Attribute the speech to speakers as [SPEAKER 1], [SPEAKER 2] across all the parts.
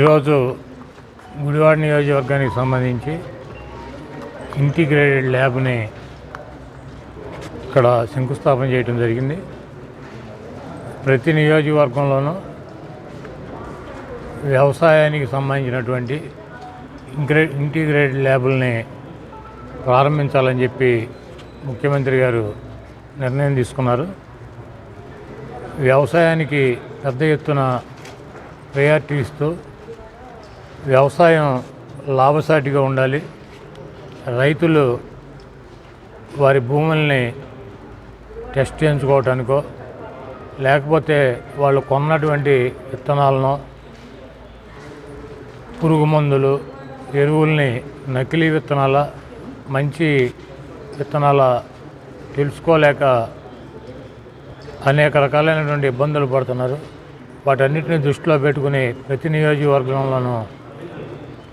[SPEAKER 1] ఈరోజు గుడివాడ నియోజకవర్గానికి సంబంధించి ఇంటిగ్రేటెడ్ ల్యాబ్ని ఇక్కడ శంకుస్థాపన చేయడం జరిగింది. ప్రతి నియోజకవర్గంలోనూ వ్యవసాయానికి సంబంధించినటువంటి ఇంగ్రే ఇంటిగ్రేటెడ్ ల్యాబుల్ని ప్రారంభించాలని చెప్పి ముఖ్యమంత్రి గారు నిర్ణయం తీసుకున్నారు. వ్యవసాయానికి పెద్ద ఎత్తున ప్రయారిటీ ఇస్తూ వ్యవసాయం లాభసాటిగా ఉండాలి. రైతులు వారి భూముల్ని టెస్ట్ చేయించుకోవటానికో లేకపోతే వాళ్ళు కొన్నటువంటి విత్తనాలను పురుగు మందులు ఎరువుల్ని నకిలీ విత్తనాల మంచి విత్తనాల తెలుసుకోలేక అనేక రకాలైనటువంటి ఇబ్బందులు పడుతున్నారు. వాటన్నిటిని దృష్టిలో పెట్టుకుని ప్రతి నియోజకవర్గంలోనూ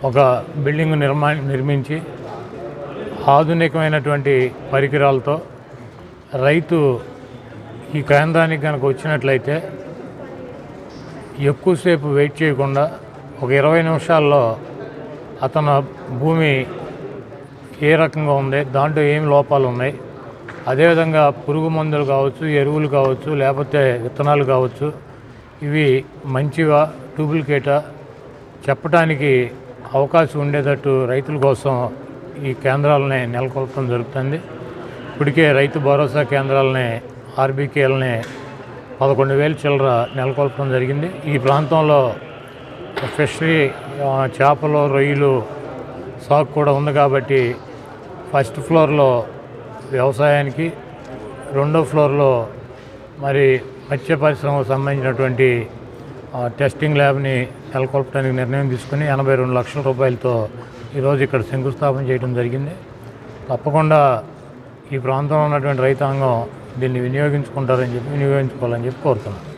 [SPEAKER 1] ఒక బిల్డింగ్ నిర్మా నిర్మించి ఆధునికమైనటువంటి పరికరాలతో రైతు ఈ కేంద్రానికి కనుక వచ్చినట్లయితే ఎక్కువసేపు వెయిట్ చేయకుండా ఒక ఇరవై నిమిషాల్లో అతను భూమి ఏ రకంగా ఉంది దాంట్లో ఏం లోపాలు ఉన్నాయి అదేవిధంగా పురుగు మందులు కావచ్చు ఎరువులు కావచ్చు లేకపోతే విత్తనాలు కావచ్చు ఇవి మంచివా డూప్లికేటా చెప్పడానికి అవకాశం ఉండేటట్టు రైతుల కోసం ఈ కేంద్రాలని నెలకొల్పడం జరుగుతుంది. ఇప్పటికే రైతు భరోసా కేంద్రాలని ఆర్బీకేలని పదకొండు వేల చిల్లర నెలకొల్పడం జరిగింది. ఈ ప్రాంతంలో ఫిషరీ చేపలు రొయ్యలు సాగు కూడా ఉంది కాబట్టి ఫస్ట్ ఫ్లోర్లో వ్యవసాయానికి రెండో ఫ్లోర్లో మరి మత్స్య పరిశ్రమకు సంబంధించినటువంటి టెస్టింగ్ ల్యాబ్ని నెలకొల్పడానికి నిర్ణయం తీసుకుని ఎనభై రెండు లక్షల రూపాయలతో ఈరోజు ఇక్కడ శంకుస్థాపన చేయడం జరిగింది. తప్పకుండా ఈ ప్రాంతంలో ఉన్నటువంటి రైతాంగం దీన్ని వినియోగించుకుంటారని చెప్పి వినియోగించుకోవాలని చెప్పి కోరుతున్నాను